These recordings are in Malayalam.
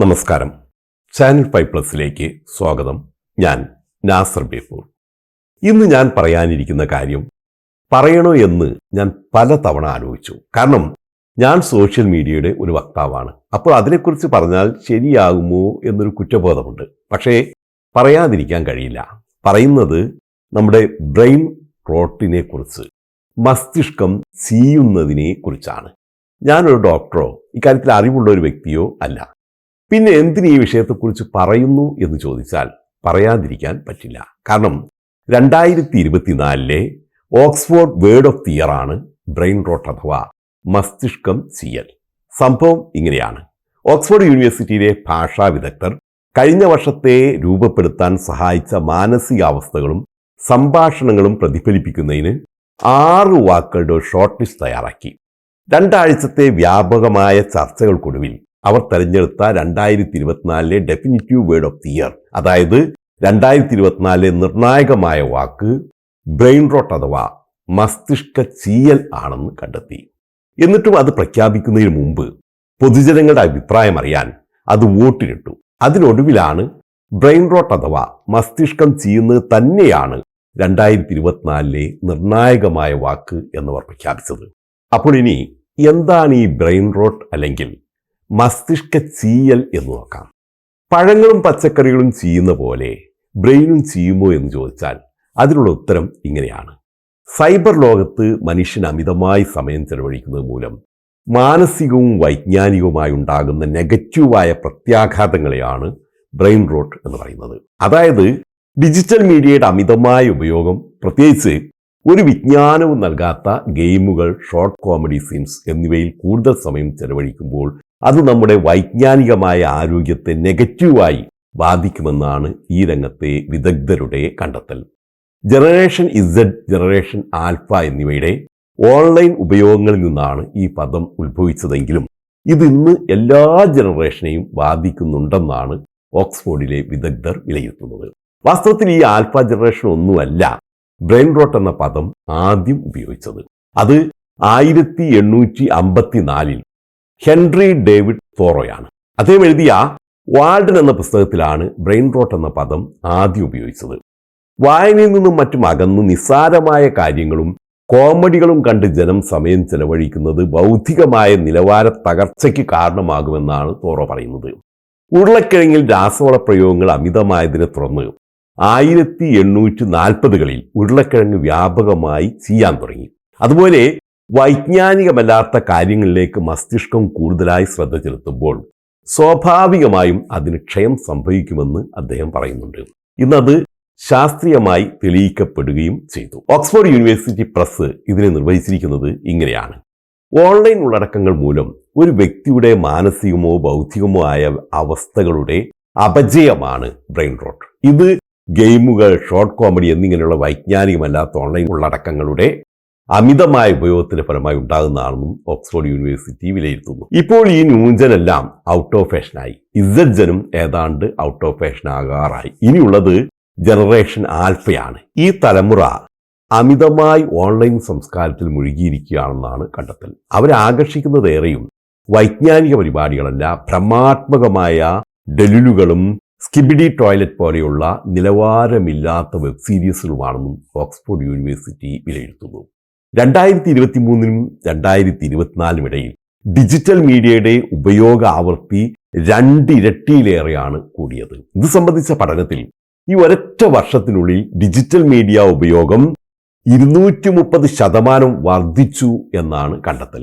നമസ്കാരം. ചാനൽ ഫൈവ് പ്ലസിലേക്ക് സ്വാഗതം. ഞാൻ നാസർ ബേപ്പൂർ. ഇന്ന് ഞാൻ പറയാനിരിക്കുന്ന കാര്യം പറയണോ എന്ന് ഞാൻ പലതവണ ആലോചിച്ചു. കാരണം ഞാൻ സോഷ്യൽ മീഡിയയുടെ ഒരു വക്താവാണ്. അപ്പോൾ അതിനെക്കുറിച്ച് പറഞ്ഞാൽ ശരിയാകുമോ എന്നൊരു കുറ്റബോധമുണ്ട്. പക്ഷേ പറയാതിരിക്കാൻ കഴിയില്ല. പറയുന്നത് നമ്മുടെ ബ്രെയിൻ റോട്ടിനെ കുറിച്ച് മസ്തിഷ്കം ചെയ്യുന്നതിനെ കുറിച്ചാണ് ഞാനൊരു ഡോക്ടറോ ഇക്കാര്യത്തിൽ അറിവുള്ള ഒരു വ്യക്തിയോ അല്ല. പിന്നെ എന്തിന് ഈ വിഷയത്തെക്കുറിച്ച് പറയുന്നു എന്ന് ചോദിച്ചാൽ പറയാതിരിക്കാൻ പറ്റില്ല. കാരണം രണ്ടായിരത്തി ഇരുപത്തിനാലിലെ Oxford word of the year ആണ് ബ്രെയിൻ റോട്ട് അഥവാ മസ്തിഷ്കം ചെയ്യൽ സംഭവം ഇങ്ങനെയാണ്. ഓക്സ്ഫോർഡ് യൂണിവേഴ്സിറ്റിയിലെ ഭാഷാ വിദഗ്ധർ കഴിഞ്ഞ വർഷത്തെ രൂപപ്പെടുത്താൻ സഹായിച്ച മാനസികാവസ്ഥകളും സംഭാഷണങ്ങളും പ്രതിഫലിപ്പിക്കുന്നതിന് ആറ് വാക്കുകളുടെ ഷോർട്ട് ലിസ്റ്റ് തയ്യാറാക്കി. രണ്ടാഴ്ചത്തെ വ്യാപകമായ ചർച്ചകൾക്കൊടുവിൽ അവർ തെരഞ്ഞെടുത്ത രണ്ടായിരത്തി ഇരുപത്തിനാലിലെ definitive word of the year അതായത് രണ്ടായിരത്തി ഇരുപത്തിനാലിലെ നിർണായകമായ വാക്ക് ബ്രെയിൻ റോട്ട് അഥവാ മസ്തിഷ്ക ചീയൽ ആണെന്ന് കണ്ടെത്തി. എന്നിട്ടും അത് പ്രഖ്യാപിക്കുന്നതിന് മുമ്പ് പൊതുജനങ്ങളുടെ അഭിപ്രായം അറിയാൻ അത് വോട്ടിനിട്ടു അതിനൊടുവിലാണ് ബ്രെയിൻ റോട്ട് അഥവാ മസ്തിഷ്കം ചെയ്യുന്നത് തന്നെയാണ് രണ്ടായിരത്തി ഇരുപത്തിനാലിലെ നിർണായകമായ വാക്ക് എന്നവർ പ്രഖ്യാപിച്ചത്. അപ്പോൾ ഇനി എന്താണ് ഈ ബ്രെയിൻ റോട്ട് അല്ലെങ്കിൽ മസ്തിഷ്ക ചീയൽ എന്ന് നോക്കാം. പഴങ്ങളും പച്ചക്കറികളും ചീയുന്ന പോലെ ബ്രെയിനും ചെയ്യുമോ എന്ന് ചോദിച്ചാൽ അതിനുള്ള ഉത്തരം ഇങ്ങനെയാണ്. സൈബർ ലോകത്ത് മനുഷ്യൻ അമിതമായി സമയം ചെലവഴിക്കുന്നത് മൂലം മാനസികവും വൈജ്ഞാനികവുമായി ഉണ്ടാകുന്ന നെഗറ്റീവായ പ്രത്യാഘാതങ്ങളെയാണ് ബ്രെയിൻ റോട്ട് എന്ന് പറയുന്നത്. അതായത് ഡിജിറ്റൽ മീഡിയയുടെ അമിതമായ ഉപയോഗം പ്രത്യേകിച്ച് ഒരു വിജ്ഞാനവും നൽകാത്ത ഗെയിമുകൾ ഷോർട്ട് കോമഡി സീൻസ് എന്നിവയിൽ കൂടുതൽ സമയം ചെലവഴിക്കുമ്പോൾ അത് നമ്മുടെ വൈജ്ഞാനികമായ ആരോഗ്യത്തെ നെഗറ്റീവായി ബാധിക്കുമെന്നാണ് ഈ രംഗത്തെ വിദഗ്ധരുടെ കണ്ടെത്തൽ. ജനറേഷൻ ഇസഡ് ജനറേഷൻ ആൽഫ എന്നിവയുടെ ഓൺലൈൻ ഉപയോഗങ്ങളിൽ നിന്നാണ് ഈ പദം ഉത്ഭവിച്ചതെങ്കിലും ഇത് ഇന്ന് എല്ലാ ജനറേഷനെയും ബാധിക്കുന്നുണ്ടെന്നാണ് ഓക്സ്ഫോർഡിലെ വിദഗ്ധർ വിലയിരുത്തുന്നത്. വാസ്തവത്തിൽ ഈ ആൽഫ ജനറേഷൻ ഒന്നുമല്ല ബ്രെയിൻ റോട്ട് എന്ന പദം ആദ്യം ഉപയോഗിച്ചത്. അത് ആയിരത്തി എണ്ണൂറ്റി അമ്പത്തിനാലിൽ ഹെൻറി ഡേവിഡ് തോറോയാണ് അദ്ദേഹം എഴുതിയ വാൾഡൻ എന്ന പുസ്തകത്തിലാണ് ബ്രെയിൻ റോട്ട് എന്ന പദം ആദ്യം ഉപയോഗിച്ചത്. വായനയിൽ നിന്നും മറ്റും അകന്ന് നിസ്സാരമായ കാര്യങ്ങളും കോമഡികളും കണ്ട് ജനം സമയം ചെലവഴിക്കുന്നത് ബൗദ്ധികമായ നിലവാര തകർച്ചയ്ക്ക് കാരണമാകുമെന്നാണ് തോറോ പറയുന്നത്. ഉരുളക്കിഴങ്ങിൽ രാസവള പ്രയോഗങ്ങൾ അമിതമായതിനെ തുടർന്ന് ആയിരത്തി എണ്ണൂറ്റി നാൽപ്പതുകളിൽ ഉരുളക്കിഴങ്ങ് വ്യാപകമായി ചെയ്യാൻ തുടങ്ങി. അതുപോലെ വൈജ്ഞാനികമല്ലാത്ത കാര്യങ്ങളിലേക്ക് മസ്തിഷ്കം കൂടുതലായി ശ്രദ്ധ ചെലുത്തുമ്പോൾ സ്വാഭാവികമായും അതിന് ക്ഷയം സംഭവിക്കുമെന്ന് അദ്ദേഹം പറയുന്നുണ്ട്. ഇന്നത് ശാസ്ത്രീയമായി തെളിയിക്കപ്പെടുകയും ചെയ്തു. ഓക്സ്ഫോർഡ് യൂണിവേഴ്സിറ്റി പ്രസ് ഇതിനെ നിർവഹിച്ചിരിക്കുന്നത് ഇങ്ങനെയാണ്. ഓൺലൈൻ ഉള്ളടക്കങ്ങൾ മൂലം ഒരു വ്യക്തിയുടെ മാനസികമോ ബൗദ്ധികമോ ആയ അവസ്ഥകളുടെ അപജയമാണ് ബ്രെയിൻ റോട്ട്. ഇത് ഗെയിമുകൾ ഷോർട്ട് കോമഡി എന്നിങ്ങനെയുള്ള വൈജ്ഞാനികമല്ലാത്ത ഓൺലൈൻ ഉള്ളടക്കങ്ങളുടെ അമിതമായ ഉപയോഗത്തിന്റെ ഫലമായി ഉണ്ടാകുന്നതാണെന്നും ഓക്സ്ഫോർഡ് യൂണിവേഴ്സിറ്റി വിലയിരുത്തുന്നു. ഇപ്പോൾ ഈ ന്യൂജനെല്ലാം ഔട്ട് ഓഫ് ഫാഷനായി ഇസഡ്ജനും ഏതാണ്ട് ഔട്ട് ഓഫ് ഫാഷൻ ആകാറായി. ഇനിയുള്ളത് ജനറേഷൻ ആൽഫയാണ്. ഈ തലമുറ അമിതമായി ഓൺലൈൻ സംസ്കാരത്തിൽ മുഴുകിയിരിക്കുകയാണെന്നാണ് കണ്ടെത്തൽ. അവരെ ആകർഷിക്കുന്നതേറെയും വൈജ്ഞാനിക പരിപാടികളല്ല ഭ്രമാത്മകമായ ഡെലിലുകളും സ്കിബിഡി ടോയ്ലറ്റ് പോലെയുള്ള നിലവാരമില്ലാത്ത വെബ് സീരീസുകളുമാണെന്നും ഓക്സ്ഫോർഡ് യൂണിവേഴ്സിറ്റി വിലയിരുത്തുന്നു. രണ്ടായിരത്തി ഇരുപത്തി മൂന്നിനും രണ്ടായിരത്തി ഇരുപത്തിനാലിനും ഇടയിൽ ഡിജിറ്റൽ മീഡിയയുടെ ഉപയോഗ ആവൃത്തി രണ്ടിരട്ടിയിലേറെയാണ് കൂടിയത്. ഇത് സംബന്ധിച്ച പഠനത്തിൽ ഈ ഒരൊറ്റ വർഷത്തിനുള്ളിൽ ഡിജിറ്റൽ മീഡിയ ഉപയോഗം ഇരുന്നൂറ്റി മുപ്പത് ശതമാനം വർദ്ധിച്ചു എന്നാണ് കണ്ടെത്തൽ.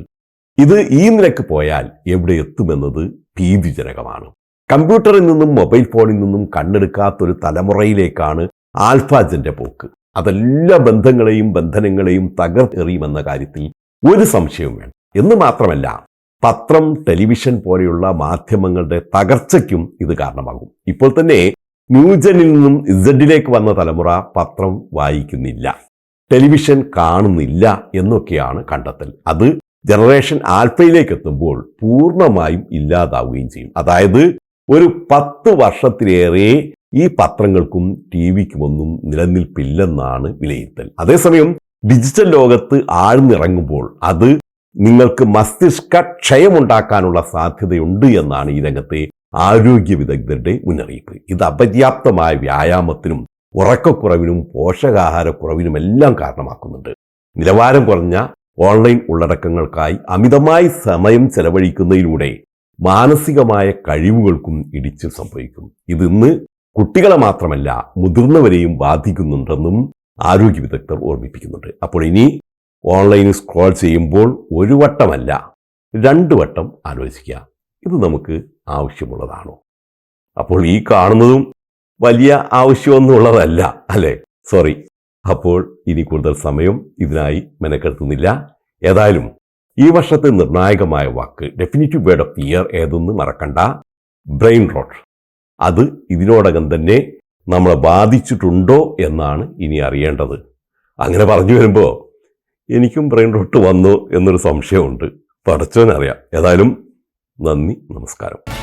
ഇത് ഈ നിലയ്ക്ക് പോയാൽ എവിടെ എത്തുമെന്നത് ഭീതിജനകമാണ്. കമ്പ്യൂട്ടറിൽ നിന്നും മൊബൈൽ ഫോണിൽ നിന്നും കണ്ണെടുക്കാത്തൊരു തലമുറയിലേക്കാണ് ആൽഫാജന്റെ പോക്ക്. അതെല്ലാ ബന്ധങ്ങളെയും ബന്ധനങ്ങളെയും തകർത്തെറിയുമെന്ന കാര്യത്തിൽ ഒരു സംശയവും വേണം എന്ന് മാത്രമല്ല പത്രം ടെലിവിഷൻ പോലെയുള്ള മാധ്യമങ്ങളുടെ തകർച്ചയ്ക്കും ഇത് കാരണമാകും. ഇപ്പോൾ തന്നെ ന്യൂജനിൽ നിന്നും ഇസഡിലേക്ക് വന്ന തലമുറ പത്രം വായിക്കുന്നില്ല ടെലിവിഷൻ കാണുന്നില്ല എന്നൊക്കെയാണ് കണ്ടെത്തൽ. അത് ജനറേഷൻ ആൽഫയിലേക്ക് എത്തുമ്പോൾ പൂർണമായും ഇല്ലാതാവുകയും ചെയ്യും. അതായത് ഒരു പത്ത് വർഷത്തിലേറെ ഈ പത്രങ്ങൾക്കും ടി വിക്കുമൊന്നും നിലനിൽപ്പില്ലെന്നാണ് വിലയിരുത്തൽ. അതേസമയം ഡിജിറ്റൽ ലോകത്ത് ആഴ്ന്നിറങ്ങുമ്പോൾ അത് നിങ്ങൾക്ക് മസ്തിഷ്ക ക്ഷയമുണ്ടാക്കാനുള്ള സാധ്യതയുണ്ട് എന്നാണ് ഈ രംഗത്തെ ആരോഗ്യ വിദഗ്ധരുടെ മുന്നറിയിപ്പ്. ഇത് അപര്യാപ്തമായ വ്യായാമത്തിനും ഉറക്കക്കുറവിനും പോഷകാഹാരക്കുറവിനും എല്ലാം കാരണമാക്കുന്നുണ്ട്. നിലവാരം കുറഞ്ഞ ഓൺലൈൻ ഉള്ളടക്കങ്ങൾക്കായി അമിതമായി സമയം ചെലവഴിക്കുന്നതിലൂടെ മാനസികമായ കഴിവുകൾക്കും ഇടിച്ചു സംഭവിക്കും. ഇത് ഇന്ന് കുട്ടികളെ മാത്രമല്ല മുതിർന്നവരെയും ബാധിക്കുന്നുണ്ടെന്നും ആരോഗ്യ വിദഗ്ധർ ഓർമ്മിപ്പിക്കുന്നുണ്ട്. അപ്പോൾ ഇനി ഓൺലൈനിൽ സ്ക്രോൾ ചെയ്യുമ്പോൾ ഒരു വട്ടമല്ല രണ്ട് വട്ടം ആലോചിക്കുക. ഇത് നമുക്ക് ആവശ്യമുള്ളതാണോ? അപ്പോൾ ഈ കാണുന്നതും വലിയ ആവശ്യമൊന്നുമുള്ളതല്ല അല്ലേ? സോറി അപ്പോൾ ഇനി കൂടുതൽ സമയം ഇതിനായി മെനക്കെടുത്തുന്നില്ല. ഏതായാലും ഈ വർഷത്തെ നിർണായകമായ വാക്ക് ഡെഫിനിറ്റീവ് വേർഡ് ഓഫ് ഇയർ ഏതെന്ന് മറക്കണ്ട. ബ്രെയിൻ റോട്ട് അത് ഇതിനോടകം തന്നെ നമ്മളെ ബാധിച്ചിട്ടുണ്ടോ എന്നാണ് ഇനി അറിയേണ്ടത്. അങ്ങനെ പറഞ്ഞു വരുമ്പോൾ എനിക്കും ബ്രെയിൻ റോട്ട് വന്നു എന്നൊരു സംശയമുണ്ട്. പഠിച്ചവനറിയാം. ഏതായാലും നന്ദി നമസ്കാരം.